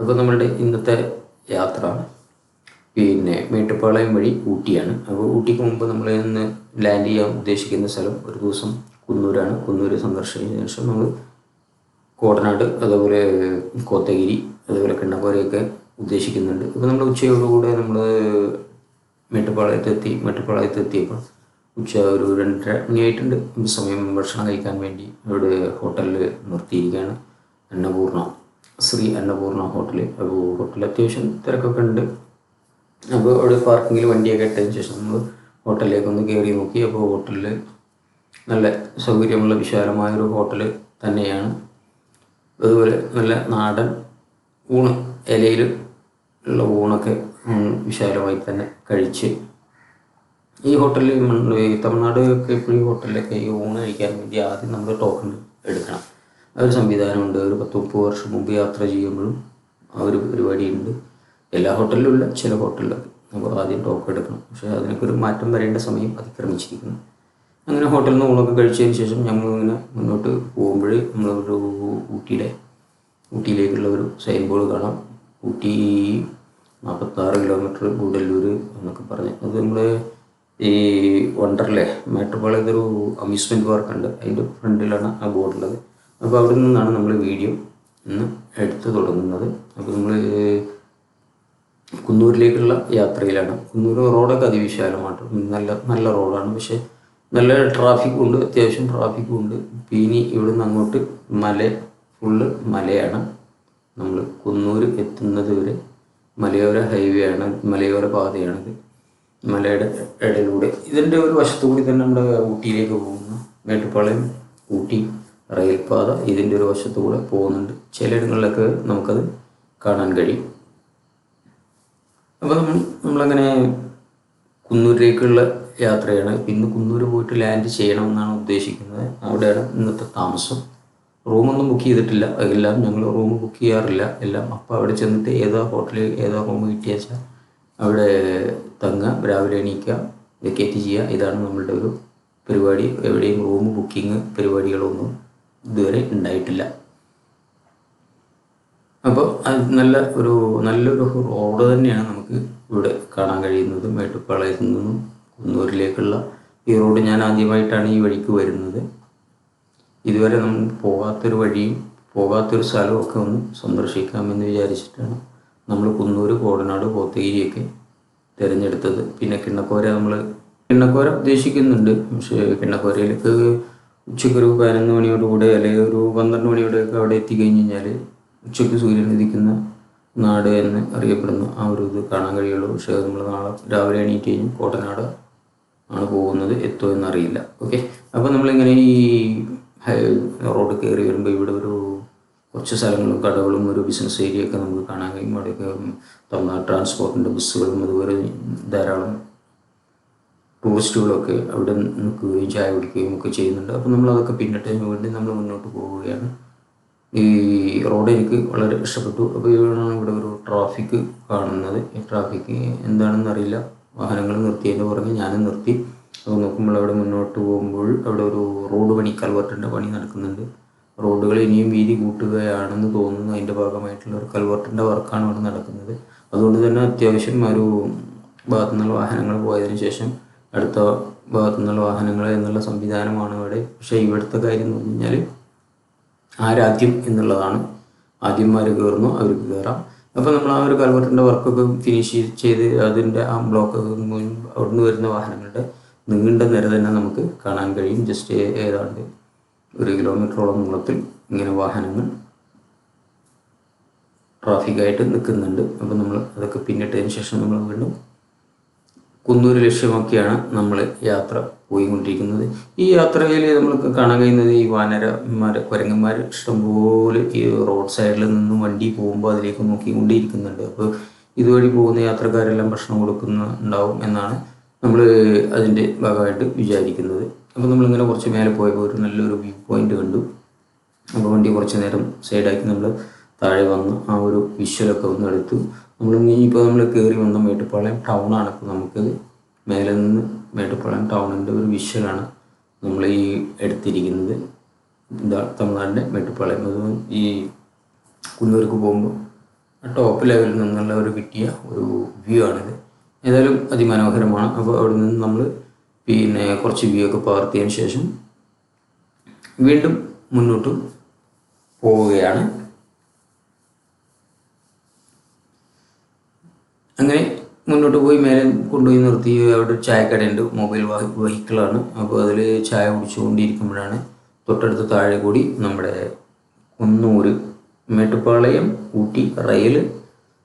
അപ്പോൾ നമ്മളുടെ ഇന്നത്തെ യാത്ര പിന്നെ മേട്ടുപ്പാളയം വഴി ഊട്ടിയാണ്. അപ്പോൾ ഊട്ടിക്ക് മുമ്പ് നമ്മൾ ഇന്ന് ലാൻഡ് ചെയ്യാൻ ഉദ്ദേശിക്കുന്ന സ്ഥലം ഒരു ദിവസം കുന്നൂരാണ്. കുന്നൂര് സന്ദർശിച്ചതിന് ശേഷം നമ്മൾ കോടനാട് അതുപോലെ കോത്തഗിരി അതുപോലെ കിണ്ണക്കോരയൊക്കെ ഉദ്ദേശിക്കുന്നുണ്ട്. അപ്പോൾ നമ്മൾ ഉച്ചയോടുകൂടെ നമ്മൾ മേട്ടുപ്പാളയത്തെത്തി മേട്ടുപ്പാളയത്ത് എത്തിയപ്പോൾ ഉച്ച ഒരു രണ്ടര മണിയായിട്ടുണ്ട്. സമയം ഭക്ഷണം കഴിക്കാൻ വേണ്ടി അവിടെ ഹോട്ടലിൽ നിർത്തിയിരിക്കുകയാണ്. അന്നപൂർണ ശ്രീ അന്നപൂർണ ഹോട്ടൽ അപ്പോൾ ഹോട്ടൽ അത്യാവശ്യം തിരക്കൊക്കെ ഉണ്ട്. അപ്പോൾ അവിടെ പാർക്കിങ്ങിൽ വണ്ടിയൊക്കെ ഇട്ടതിന് ശേഷം നമ്മൾ ഹോട്ടലിലേക്ക് ഒന്ന് കയറി നോക്കി. അപ്പോൾ ഹോട്ടലിൽ നല്ല സൗകര്യമുള്ള വിശാലമായൊരു ഹോട്ടൽ തന്നെയാണ്. അതുപോലെ നല്ല നാടൻ ഊണ് ഇലയിൽ ഉള്ള ഊണൊക്കെ വിശാലമായി തന്നെ കഴിച്ച്. ഈ ഹോട്ടലിൽ തമിഴ്നാട് ഒക്കെ ഇപ്പോൾ ഈ ഹോട്ടലിലൊക്കെ ഈ ഊണ് കഴിക്കാൻ വേണ്ടി ആദ്യം നമ്മൾ ടോക്കൺ എടുക്കണം. ആ ഒരു സംവിധാനമുണ്ട്. ഒരു പത്ത് മുപ്പത് വർഷം മുമ്പ് യാത്ര ചെയ്യുമ്പോഴും ആ ഒരു പരിപാടിയുണ്ട്. എല്ലാ ഹോട്ടലിലും ഇല്ല ചില ഹോട്ടലിലൊക്കെ നമ്മൾ ആദ്യം ടോക്ക് എടുക്കണം. പക്ഷേ അതിനൊക്കെ ഒരു മാറ്റം വരേണ്ട സമയം അതിക്രമിച്ചിരിക്കുന്നു. അങ്ങനെ ഹോട്ടലിൽ നിന്ന് ഊണൊക്കെ കഴിച്ചതിന് ശേഷം ഞങ്ങൾ ഇങ്ങനെ മുന്നോട്ട് പോകുമ്പോൾ നമ്മളൊരു ഊട്ടിയിലെ ഊട്ടിയിലേക്കുള്ള ഒരു സൈൻ ബോർഡ് കാണാം. ഊട്ടി നാൽപ്പത്താറ് കിലോമീറ്റർ ഗൂഡല്ലൂർ എന്നൊക്കെ പറഞ്ഞ്. അത് നമ്മൾ ഈ വണ്ടർലേ മേട്ടുപാളയത്തൊരു അമ്യൂസ്മെന്റ് പാർക്കുണ്ട്. അതിന്റെ ഫ്രണ്ടിലാണ് ആ ബോർഡുള്ളത്. അപ്പോൾ അവിടെ നിന്നാണ് നമ്മൾ വീഡിയോ ഇന്ന് എടുത്തു തുടങ്ങുന്നത്. അപ്പോൾ നമ്മൾ കുന്നൂരിലേക്കുള്ള യാത്രയിലാണ്. കുന്നൂർ റോഡൊക്കെ അതിവിശാലമായിട്ട് നല്ല നല്ല റോഡാണ്. പക്ഷേ നല്ല ട്രാഫിക്കും ഉണ്ട് അത്യാവശ്യം ട്രാഫിക്കും ഉണ്ട്. പിന്നെ ഇവിടുന്ന് അങ്ങോട്ട് മല ഫുള്ള് മലയാണ്. നമ്മൾ കുന്നൂർ എത്തുന്നത് വരെ മലയോര ഹൈവേ ആണ് മലയോര പാതയാണിത്. മലയുടെ ഇടയിലൂടെ. ഇതിന്റെ ഒരു വശത്തു കൂടി തന്നെ നമ്മുടെ ഊട്ടിയിലേക്ക് പോകുന്നു. മേട്ടുപ്പാളയം ഊട്ടി. റെയിൽപാത ഇതിന്റെ ഒരു വശത്തുകൂടെ പോകുന്നുണ്ട്. ചിലയിടങ്ങളിലൊക്കെ നമുക്കത് കാണാൻ കഴിയും. അപ്പോൾ നമ്മൾ നമ്മളങ്ങനെ കുന്നൂരിലേക്കുള്ള യാത്രയാണ്. ഇന്ന് കുന്നൂര് പോയിട്ട് ലാൻഡ് ചെയ്യണമെന്നാണ് ഉദ്ദേശിക്കുന്നത്. അവിടെയാണ് ഇന്നത്തെ താമസം. റൂമൊന്നും ബുക്ക് ചെയ്തിട്ടില്ല. എല്ലാം ഞങ്ങൾ റൂം ബുക്ക് ചെയ്യാറില്ല. എല്ലാം അപ്പോൾ അവിടെ ചെന്നിട്ട് ഏതാ ഹോട്ടലിൽ ഏതാ റൂം കിട്ടിയാച്ചാൽ അവിടെ തങ്ങുക രാവിലെ എണീക്കുക വെക്കേറ്റ് ചെയ്യുക. ഇതാണ് നമ്മളുടെ ഒരു പരിപാടി. എവിടെയും റൂം ബുക്കിംഗ് പരിപാടികളൊന്നും ഇതുവരെ ഉണ്ടായിട്ടില്ല. അപ്പോൾ അത് നല്ല ഒരു നല്ലൊരു റോഡ് തന്നെയാണ് നമുക്ക് ഇവിടെ കാണാൻ കഴിയുന്നത് മേട്ടുപ്പാളയത്തു നിന്നും കുന്നൂരിലേക്കുള്ള ഈ റോഡ് ഞാൻ ആദ്യമായിട്ടാണ് ഈ വഴിക്ക് വരുന്നത്. ഇതുവരെ നമ്മൾ പോകാത്തൊരു വഴിയും പോകാത്തൊരു സ്ഥലവും ഒക്കെ ഒന്ന് സന്ദർശിക്കാമെന്ന് വിചാരിച്ചിട്ടാണ് നമ്മൾ കുന്നൂർ കോടനാട് പോത്തേരിയൊക്കെ തിരഞ്ഞെടുത്തത്. പിന്നെ കിണ്ണക്കോര നമ്മൾ കിണ്ണക്കോര ഉദ്ദേശിക്കുന്നുണ്ട്. പക്ഷേ കിണ്ണക്കോരയിലേക്ക് ഉച്ചയ്ക്കൊരു പതിനൊന്ന് മണിയോടുകൂടെ അല്ലെങ്കിൽ ഒരു പന്ത്രണ്ട് മണിയോടെയൊക്കെ അവിടെ എത്തിക്കഴിഞ്ഞ് കഴിഞ്ഞാൽ ഉച്ചയ്ക്ക് സൂര്യൻ ഉദിക്കുന്ന നാട് എന്ന് അറിയപ്പെടുന്ന ആ ഒരു ഇത് കാണാൻ കഴിയുള്ളൂ. പക്ഷേ നമ്മൾ നാളെ രാവിലെ എണീറ്റ് കഴിഞ്ഞ് കോട്ടനാട് ആണ് പോകുന്നത്. എത്തുമോ എന്നറിയില്ല. ഓക്കെ അപ്പോൾ നമ്മളിങ്ങനെ ഈ റോഡ് കയറി വരുമ്പോൾ ഇവിടെ ഒരു കുറച്ച് സ്ഥലങ്ങളും കടകളും ഒരു ബിസിനസ് ഏരിയ ഒക്കെ നമുക്ക് കാണാൻ കഴിയും. അവിടെയൊക്കെ തമിഴ്നാട് ട്രാൻസ്പോർട്ടിന്റെ ബസ്സുകളും അതുപോലെ ധാരാളം ടൂറിസ്റ്റുകളൊക്കെ അവിടെ നിൽക്കുകയും ചായ കുടിക്കുകയും ഒക്കെ ചെയ്യുന്നുണ്ട്. അപ്പോൾ നമ്മൾ അതൊക്കെ പിന്നിട്ടതിന് വേണ്ടി നമ്മൾ മുന്നോട്ട് പോവുകയാണ്. ഈ റോഡ് എനിക്ക് വളരെ ഇഷ്ടപ്പെട്ടു. അപ്പോൾ ഇവിടെയാണ് ഇവിടെ ഒരു ട്രാഫിക് കാണുന്നത്. ഈ ട്രാഫിക് എന്താണെന്ന് അറിയില്ല. വാഹനങ്ങൾ നിർത്തിയതിന്റെ പുറകെ ഞാനും നിർത്തി. അപ്പോൾ നോക്കുമ്പോൾ അവിടെ മുന്നോട്ട് പോകുമ്പോൾ അവിടെ ഒരു റോഡ് പണി കൽവർട്ടിന്റെ പണി നടക്കുന്നുണ്ട്. റോഡുകൾ ഇനിയും വീതി കൂട്ടുകയാണെന്ന് തോന്നുന്നു. അതിന്റെ ഭാഗമായിട്ടുള്ള ഒരു കൽവർട്ടിന്റെ വർക്കാണ് അവിടെ നടക്കുന്നത്. അതുകൊണ്ട് തന്നെ അത്യാവശ്യം ഒരു ഭാഗത്തു നിന്നുള്ള വാഹനങ്ങൾ പോയതിനു ശേഷം അടുത്ത ഭാഗത്തു നിന്നുള്ള വാഹനങ്ങൾ എന്നുള്ള സംവിധാനമാണ് അവിടെ. പക്ഷേ ഇവിടുത്തെ കാര്യം എന്ന് പറഞ്ഞു കഴിഞ്ഞാൽ ആരാദ്യം എന്നുള്ളതാണ്. ആദ്യന്മാർ കയറുന്നു അവർക്ക് കയറാം അപ്പോൾ നമ്മൾ ആ ഒരു കൽവർട്ടിന്റെ വർക്കൊക്കെ ഫിനിഷ് ചെയ്ത് അതിന്റെ ആ ബ്ലോക്ക് അവിടുന്ന് വരുന്ന വാഹനങ്ങളുടെ നീണ്ട നിര തന്നെ നമുക്ക് കാണാൻ കഴിയും. ജസ്റ്റ് ഏതാണ്ട് ഒരു കിലോമീറ്ററോളം നീളത്തിൽ ഇങ്ങനെ വാഹനങ്ങൾ ട്രാഫിക്കായിട്ട് നിൽക്കുന്നുണ്ട്. അപ്പോൾ നമ്മൾ അതൊക്കെ പിന്നിട്ടതിന് ശേഷം നമ്മൾ വീണ്ടും കുന്നൂർ ലക്ഷ്യമാക്കിയാണ് നമ്മൾ യാത്ര പോയിക്കൊണ്ടിരിക്കുന്നത്. ഈ യാത്രയിൽ നമ്മൾക്ക് കാണാൻ കഴിയുന്നത് ഈ വാനരന്മാർ കുരങ്ങന്മാർ ഇഷ്ടംപോലെ ഈ റോഡ് സൈഡിൽ നിന്നും വണ്ടി പോകുമ്പോൾ അതിലേക്ക് നോക്കിക്കൊണ്ടിരിക്കുന്നുണ്ട്. അപ്പോൾ ഇതുവഴി പോകുന്ന യാത്രക്കാരെല്ലാം ഭക്ഷണം കൊടുക്കുന്നുണ്ടാവും എന്നാണ് നമ്മൾ അതിന്റെ ഭാഗമായിട്ട് വിചാരിക്കുന്നത്. അപ്പോൾ നമ്മളിങ്ങനെ കുറച്ച് മേലെ പോയപ്പോൾ ഒരു നല്ലൊരു വ്യൂ പോയിന്റ് കണ്ടു. അപ്പോൾ വണ്ടി കുറച്ച് നേരം സൈഡാക്കി നമ്മൾ താഴെ വന്ന് ആ ഒരു വിഷ്വലൊക്കെ ഒന്ന് എടുത്തു. നമ്മൾ ഇപ്പോൾ നമ്മൾ കയറി വന്ന മേട്ടുപ്പാളയം ടൗണാണ് ഇപ്പോൾ നമുക്ക് മേലെ നിന്ന് മേട്ടുപ്പാളയം ടൗണിന്റെ ഒരു വിഷ്വലാണ് നമ്മൾ ഈ എടുത്തിരിക്കുന്നത്. ഇതാ തമിഴ്നാടിന്റെ മേട്ടുപ്പാളയം. അത് ഈ കുന്നൂർക്ക് പോകുമ്പോൾ ടോപ്പ് ലെവലിൽ നിന്നുള്ള ഒരു കിട്ടിയ ഒരു വ്യൂ ആണിത്. ഏതായാലും അതിമനോഹരമാണ്. അപ്പോൾ അവിടെ നിന്ന് നമ്മൾ പിന്നെ കുറച്ച് വ്യൂ ഒക്കെ പകർത്തിയതിന് ശേഷം വീണ്ടും മുന്നോട്ട് പോവുകയാണ്. അങ്ങനെ മുന്നോട്ട് പോയി മേലെ കൊണ്ടുപോയി നിർത്തി. അവിടെ ഒരു ചായക്കടയുണ്ട്. മൊബൈൽ വെഹിക്കിളാണ്. അപ്പോൾ അതിൽ ചായ കുടിച്ചുകൊണ്ടിരിക്കുമ്പോഴാണ് തൊട്ടടുത്ത് താഴെ കൂടി നമ്മുടെ കുന്നൂർ മേട്ടുപ്പാളയം ഊട്ടി റെയിൽ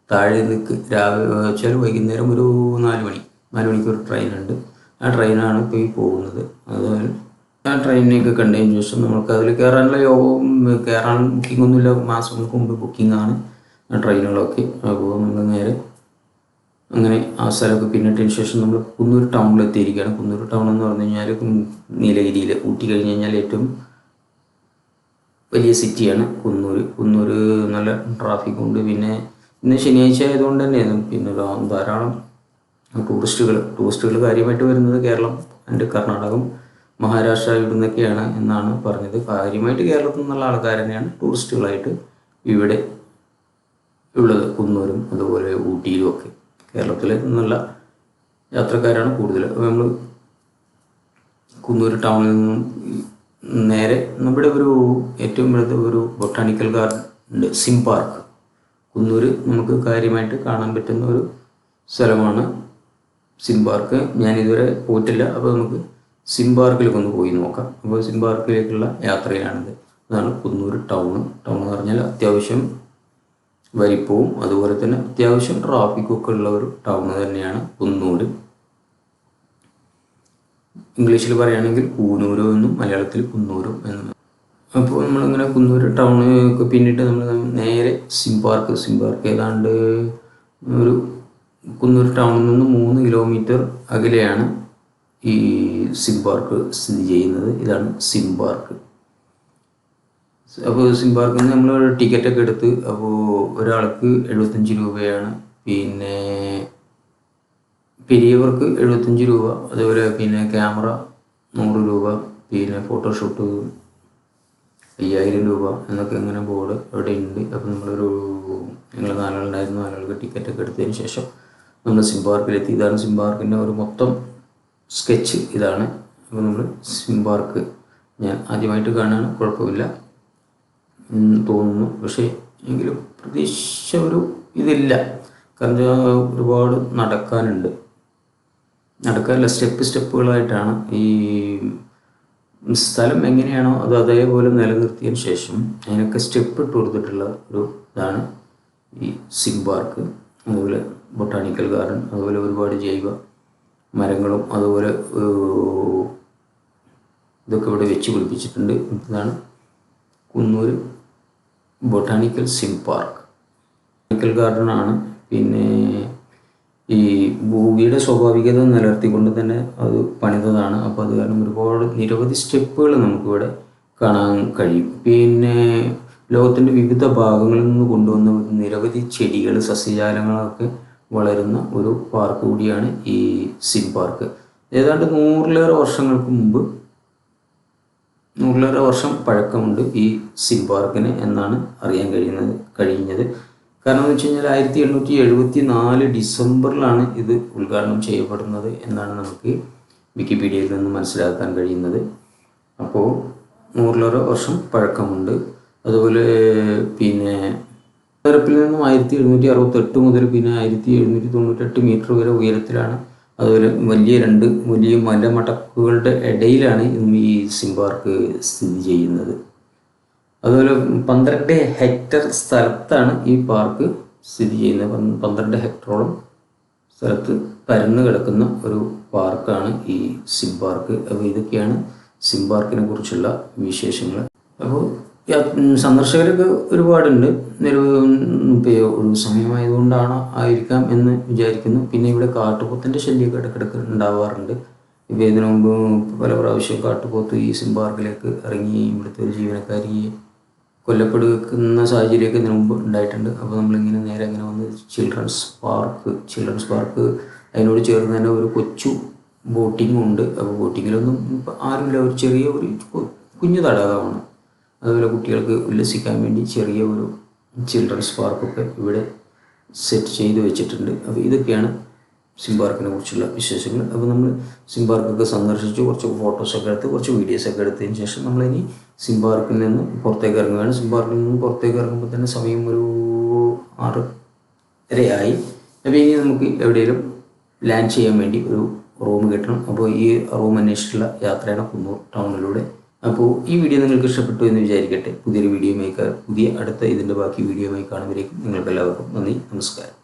താഴെ നിൽക്ക് രാവിലെ വെച്ചാൽ വൈകുന്നേരം ഒരു നാല് മണി നാല് മണിക്ക് ഒരു ട്രെയിനുണ്ട്. ആ ട്രെയിനാണ് പോയി പോകുന്നത്. അതുപോലെ ആ ട്രെയിനിനെയൊക്കെ കണ്ടതിന് ശേഷം നമുക്ക് അതിൽ കയറാനുള്ള യോഗവും കയറാൻ ബുക്കിംഗ് ഒന്നുമില്ല മാസങ്ങൾക്ക് മുമ്പ് ബുക്കിംഗ് ആണ് ആ ട്രെയിനുകളൊക്കെ. അപ്പോൾ നമ്മൾ നേരെ അങ്ങനെ ആ സ്ഥലമൊക്കെ പിന്നിട്ടതിന് ശേഷം നമ്മൾ കുന്നൂർ ടൗണിൽ എത്തിയിരിക്കുകയാണ്. കുന്നൂർ ടൗൺ എന്ന് പറഞ്ഞു കഴിഞ്ഞാൽ നീലഗിരിയിൽ ഊട്ടി കഴിഞ്ഞ് കഴിഞ്ഞാൽ ഏറ്റവും വലിയ സിറ്റിയാണ് കുന്നൂർ കുന്നൂർ നല്ല ട്രാഫിക് ഉണ്ട്. പിന്നെ ഇന്ന് ശനിയാഴ്ച ആയതുകൊണ്ട് തന്നെ പിന്നെ ധാരാളം ടൂറിസ്റ്റുകൾ ടൂറിസ്റ്റുകൾ കാര്യമായിട്ട് വരുന്നത് കേരളം ആൻഡ് കർണാടകം മഹാരാഷ്ട്ര ഇവിടെ നിന്നൊക്കെയാണ് എന്നാണ് പറഞ്ഞത്. കാര്യമായിട്ട് കേരളത്തിൽ നിന്നുള്ള ആൾക്കാർ തന്നെയാണ് ടൂറിസ്റ്റുകളായിട്ട് ഇവിടെ ഉള്ളത്. കുന്നൂരും അതുപോലെ ഊട്ടിയിലും ഒക്കെ. കേരളത്തിൽ നിന്നുള്ള യാത്രക്കാരാണ് കൂടുതൽ. അപ്പോൾ നമ്മൾ കുന്നൂർ ടൗണിൽ നിന്നും നേരെ നമ്മുടെ ഒരു ഏറ്റവും വലുത് ഒരു ബൊട്ടാണിക്കൽ ഗാർഡൻ ഉണ്ട് സിം പാർക്ക് കുന്നൂർ നമുക്ക് കാര്യമായിട്ട് കാണാൻ പറ്റുന്ന ഒരു സ്ഥലമാണ് സിം പാർക്ക് ഞാൻ ഇതുവരെ പോയിട്ടില്ല അപ്പോൾ നമുക്ക് സിം പാർക്കിലേക്ക് ഒന്ന് പോയി നോക്കാം. അപ്പോൾ സിം പാർക്കിലേക്കുള്ള യാത്രയിലാണിത്. അതാണ് കുന്നൂർ ടൗൺ ടൗൺ എന്ന് പറഞ്ഞാൽ അത്യാവശ്യം വലിപ്പവും അതുപോലെ തന്നെ അത്യാവശ്യം ട്രാഫിക്കും ഒക്കെ ഉള്ള ഒരു ടൗൺ തന്നെയാണ് കുന്നൂര് ഇംഗ്ലീഷിൽ പറയുകയാണെങ്കിൽ കൂനൂരോ എന്നും മലയാളത്തിൽ കുന്നൂരും എന്നും. അപ്പോൾ നമ്മളിങ്ങനെ കുന്നൂർ ടൗൺ ഒക്കെ പിന്നിട്ട് നമ്മൾ നേരെ സിം പാർക്ക് സിം പാർക്ക് ഏതാണ്ട് ഒരു കുന്നൂർ ടൗണിൽ നിന്ന് മൂന്ന് കിലോമീറ്റർ അകലെയാണ് ഈ സിം പാർക്ക് സ്ഥിതി ചെയ്യുന്നത്. ഇതാണ് സിം പാർക്ക് അപ്പോൾ സിം പാർക്കിൽ നിന്ന് നമ്മൾ ടിക്കറ്റൊക്കെ എടുത്ത് അപ്പോൾ ഒരാൾക്ക് എഴുപത്തഞ്ച് രൂപയാണ് പിന്നെ പെരിയവർക്ക് എഴുപത്തഞ്ച് രൂപ അതുപോലെ പിന്നെ ക്യാമറ നൂറ് രൂപ പിന്നെ ഫോട്ടോഷൂട്ട് അയ്യായിരം രൂപ എന്നൊക്കെ ഇങ്ങനെ ബോർഡ് അവിടെ ഉണ്ട്. അപ്പോൾ നമ്മളൊരു ഞങ്ങൾ നാലാളുണ്ടായിരുന്നു നാലാൾക്ക് ടിക്കറ്റൊക്കെ എടുത്തതിന് ശേഷം നമ്മൾ സിം പാർക്കിലെത്തി. ഇതാണ് സിം പാർക്കിന്റെ ഒരു മൊത്തം സ്കെച്ച് ഇതാണ്. അപ്പോൾ നമ്മൾ സിം പാർക്ക് ഞാൻ ആദ്യമായിട്ട് കാണാൻ കുഴപ്പമില്ല. എന്ന് തോന്നുന്നു. പക്ഷേ എങ്കിലും പ്രതീക്ഷിച്ച ഒരു ഇതില്ല. കാരണം ഒരുപാട് നടക്കാനുണ്ട്. നടക്കാനല്ല സ്റ്റെപ്പ് സ്റ്റെപ്പുകളായിട്ടാണ് ഈ സ്ഥലം എങ്ങനെയാണോ അത് അതേപോലെ നിലനിർത്തിയതിന് ശേഷം അതിനൊക്കെ സ്റ്റെപ്പ് ഇട്ട് കൊടുത്തിട്ടുള്ള ഒരു ഇതാണ് ഈ സിം പാർക്ക്. അതുപോലെ ബൊട്ടാണിക്കൽ ഗാർഡൻ അതുപോലെ ഒരുപാട് ജൈവ മരങ്ങളും അതുപോലെ ഇതൊക്കെ ഇവിടെ വെച്ച് പിടിപ്പിച്ചിട്ടുണ്ട്. ഇതാണ് Coonoor botanical Sim park. Botanical garden ആണ്. പിന്നെ ഈ ഭൂമിയുടെ സ്വാഭാവികത നിലനിർത്തിക്കൊണ്ട് തന്നെ അത് പണിതതാണ്. അപ്പോൾ അത് കാരണം ഒരുപാട് നിരവധി സ്റ്റെപ്പുകൾ നമുക്കിവിടെ കാണാൻ കഴിയും. പിന്നെ ലോകത്തിന്റെ വിവിധ ഭാഗങ്ങളിൽ നിന്ന് കൊണ്ടുവന്ന നിരവധി ചെടികൾ സസ്യജാലങ്ങളൊക്കെ വളരുന്ന ഒരു പാർക്ക് കൂടിയാണ് ഈ സിം പാർക്ക്. ഏതാണ്ട് നൂറിലേറെ വർഷങ്ങൾക്ക് മുമ്പ് നൂറിലേറെ വർഷം പഴക്കമുണ്ട് ഈ സിം പാർക്കിന് എന്നാണ് അറിയാൻ കഴിയുന്നത് കഴിഞ്ഞത്. കാരണം എന്ന് വെച്ച് കഴിഞ്ഞാൽ ആയിരത്തി എണ്ണൂറ്റി എഴുപത്തി നാല് ഡിസംബറിലാണ് ഇത് ഉദ്ഘാടനം ചെയ്യപ്പെടുന്നത് എന്നാണ് നമുക്ക് വിക്കിപീഡിയയിൽ നിന്ന് മനസ്സിലാക്കാൻ കഴിയുന്നത്. അപ്പോൾ നൂറിലേറെ വർഷം പഴക്കമുണ്ട്. അതുപോലെ പിന്നെ തെരപ്പിൽ നിന്നും ആയിരത്തി എഴുന്നൂറ്റി അറുപത്തെട്ട് മുതൽ പിന്നെ ആയിരത്തി എഴുന്നൂറ്റി തൊണ്ണൂറ്റെട്ട് മീറ്റർ വരെ ഉയരത്തിലാണ് അതുപോലെ വലിയ രണ്ട് വലിയ മലമടക്കുകളുടെ ഇടയിലാണ് ഈ സിം പാർക്ക് സ്ഥിതി ചെയ്യുന്നത്. അതുപോലെ പന്ത്രണ്ട് ഹെക്ടർ സ്ഥലത്താണ് ഈ പാർക്ക് സ്ഥിതി ചെയ്യുന്നത്. പന്ത് പന്ത്രണ്ട് ഹെക്ടറോളം സ്ഥലത്ത് പരന്നു കിടക്കുന്ന ഒരു പാർക്കാണ് ഈ സിം പാർക്ക് അപ്പോൾ ഇതൊക്കെയാണ് സിം പാർക്കിനെ കുറിച്ചുള്ള വിശേഷങ്ങൾ. അപ്പോൾ സന്ദർശകരൊക്കെ ഒരുപാടുണ്ട്. ഒരു സമയമായതുകൊണ്ടാണ് ആയിരിക്കാം എന്ന് വിചാരിക്കുന്നു. പിന്നെ ഇവിടെ കാട്ടുപോത്തിന്റെ ശല്യമൊക്കെ ഇടയ്ക്കിടയ്ക്ക് ഉണ്ടാവാറുണ്ട്. ഇപ്പോൾ ഇതിനു മുമ്പ് പല പ്രാവശ്യം കാട്ടുപോത്ത് ഈ സിംബാർക്കിലേക്ക് ഇറങ്ങി ഇവിടുത്തെ ഒരു ജീവനക്കാരിയെ കൊല്ലപ്പെടുന്ന സാഹചര്യമൊക്കെ ഇതിനു മുമ്പ് ഉണ്ടായിട്ടുണ്ട്. അപ്പോൾ നമ്മളിങ്ങനെ നേരെ അങ്ങനെ വന്ന് ചിൽഡ്രൻസ് പാർക്ക് ചിൽഡ്രൻസ് പാർക്ക് അതിനോട് ചേർന്ന് തന്നെ ഒരു കൊച്ചു ബോട്ടിങ്ങും ഉണ്ട് അപ്പോൾ ബോട്ടിങ്ങിലൊന്നും ആരുമില്ല. ഒരു ചെറിയ ഒരു കുഞ്ഞു തടാകമാണ്. അതുപോലെ കുട്ടികൾക്ക് ഉല്ലസിക്കാൻ വേണ്ടി ചെറിയ ഒരു ചിൽഡ്രൻസ് പാർക്കൊക്കെ ഇവിടെ സെറ്റ് ചെയ്ത് വെച്ചിട്ടുണ്ട്. അപ്പോൾ ഇതൊക്കെയാണ് സിംബാർക്കിനെ കുറിച്ചുള്ള വിശേഷങ്ങൾ. അപ്പോൾ നമ്മൾ സിംബാർക്കൊക്കെ സന്ദർശിച്ച്. കുറച്ച് ഫോട്ടോസൊക്കെ എടുത്ത് കുറച്ച് വീഡിയോസൊക്കെ എടുത്തതിന് ശേഷം നമ്മളിനി സിംബാർക്കിൽ നിന്ന് പുറത്തേക്ക് ഇറങ്ങുകയാണ്. സിംബാർക്കിൽ നിന്ന് പുറത്തേക്ക് ഇറങ്ങുമ്പോൾ തന്നെ സമയം ഒരു ആറ് വരെയായി അപ്പോൾ ഇനി നമുക്ക് എവിടെയെങ്കിലും ലാൻഡ് ചെയ്യാൻ വേണ്ടി ഒരു റൂം കിട്ടണം. അപ്പോൾ ഈ റൂം അന്വേഷിച്ചിട്ടുള്ള യാത്രയാണ് കുന്നൂർ ടൗണിലൂടെ അപ്പോൾ ഈ വീഡിയോ നിങ്ങൾക്ക് ഇഷ്ടപ്പെട്ടു എന്ന് വിചാരിക്കട്ടെ. പുതിയൊരു വീഡിയോയുമായി പുതിയ അടുത്ത ഇതിന്റെ ബാക്കി വീഡിയോയുമായി കാണുമ്പോഴേക്കും നിങ്ങൾക്ക് എല്ലാവർക്കും നന്ദി. നമസ്കാരം.